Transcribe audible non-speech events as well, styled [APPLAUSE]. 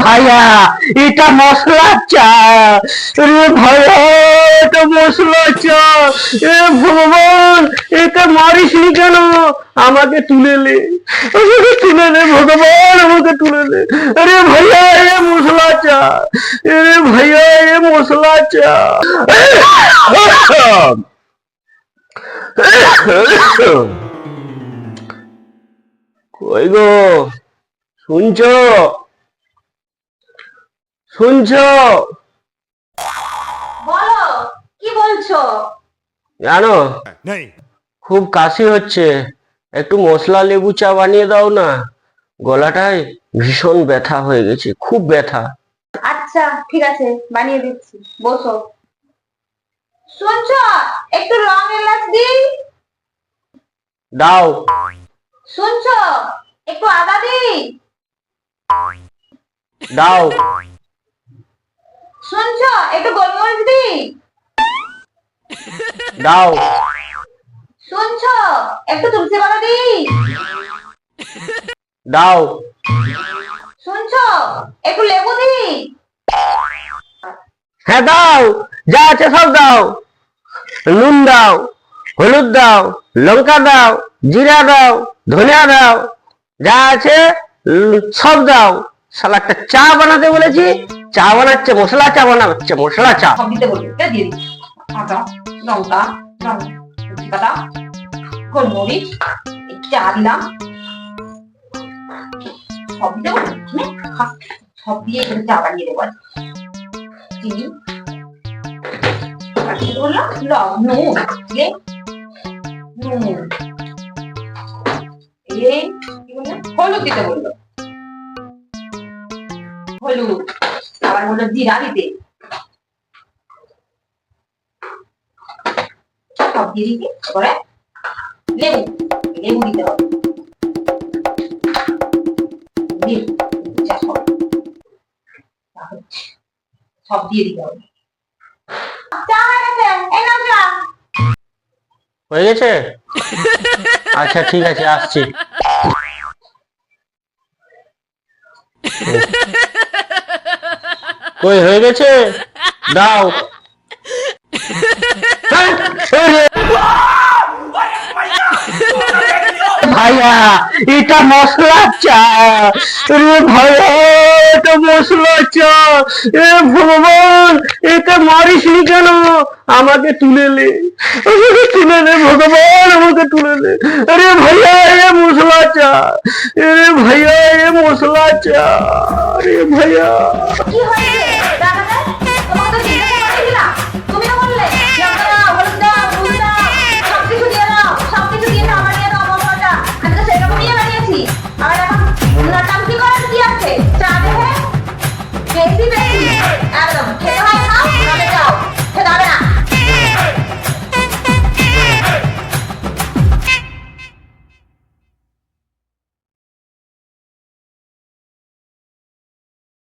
ভাইয়া, এটা মশলা চা। রে ভাইয়া, এটা মশলা চা। এ ভগবান, এটা মারিস নি কেন? আমাকে তুলে নে। আমাকে তুলে নে, ভগবান, আমাকে তুলে নে। আরে ভাইয়া, এ মশলা চা। এ ভাইয়া, এ মশলা চা। কই গো? শুনছো? শুনছো? বলো কি বলছো? জানো? नहीं খুব কাশি হচ্ছে। একটু মশলা লেবু চা বানিয়ে দাও না। গলাটায় ভীষণ ব্যথা হয়ে গেছে খুব ব্যথা। আচ্ছা ঠিক আছে বানিয়ে দিচ্ছি। বসো। শুনছো? একটু লং এলাচ দিই? দাও। শুনছো? একটু আদা দিই? দাও। শুনছো? একটু গোলমরিচ দাও। শুনছো? একটু তুলসী পাতা দিই? দাও। শুনছো? একটু লেবু দিই? হ্যাঁ দাও। যা আছে সব দাও। নুন দাও হলুদ দাও লঙ্কা দাও জিরা দাও ধনিয়া দাও যা আছে সব দাও। শালা একটা চা বানাতে বলেছি, চা বানাচ্ছে, মশলা চা বানাচ্ছে, মশলা চা। সব দিতে চা দিলাম। সব দিয়ে চা বানিয়ে দেবো হলুদ দিতে বলল। হলুদ আবার বলল জিরা দিতে সব দিয়ে দিবি করে লেবু লেবু দিতে হবে। সব। দিয়ে দিতে হবে। হয়ে হয়ে গেছে? আচ্ছা ঠিক আছে আসছি। [LAUGHS] কই, হয়ে গেছে? দাও। ভাইয়া, এটা মশলা চা। রে ভাইয়া, এটা মশলা চা। এ ভগবান, এটা মারিস নি কেন? আমাকে তুলে নে। আমাকে তুলে নে, ভগবান, আমাকে তুলে নে। আরে ভাইয়া, এ মশলা চা। এ ভাইয়া, এ মশলা চা। আরে ভাইয়া।